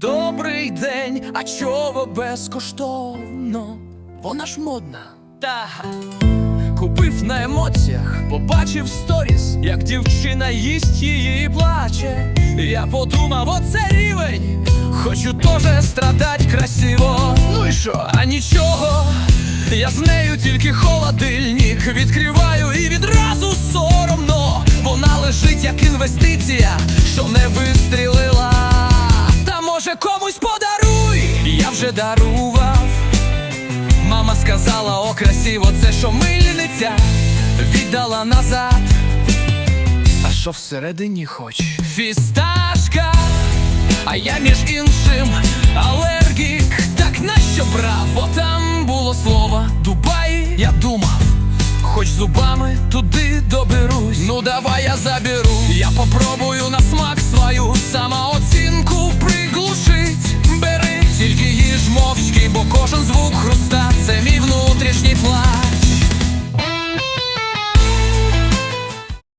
Добрий день, а чого безкоштовно? Вона ж модна. Та купив на емоціях, побачив сторіс, як дівчина їсть її і плаче. Я подумав, оце рівень. Хочу теж страдать красиво. Ну і що? А нічого. Я з нею тільки холодильник відкриваю і відразу соромно. Вона лежить як інвестиція, що не вистрілила. Вже дарував. Мама сказала, о, красиво, це що мильниця віддала назад. А що всередині хоч? Фісташка, а я між іншим алергік. Так нащо брав? Бо там було слово Дубай, я думав. Хоч зубами туди доберусь. Ну давай я заберу. Я попробую на смак свою приглуши.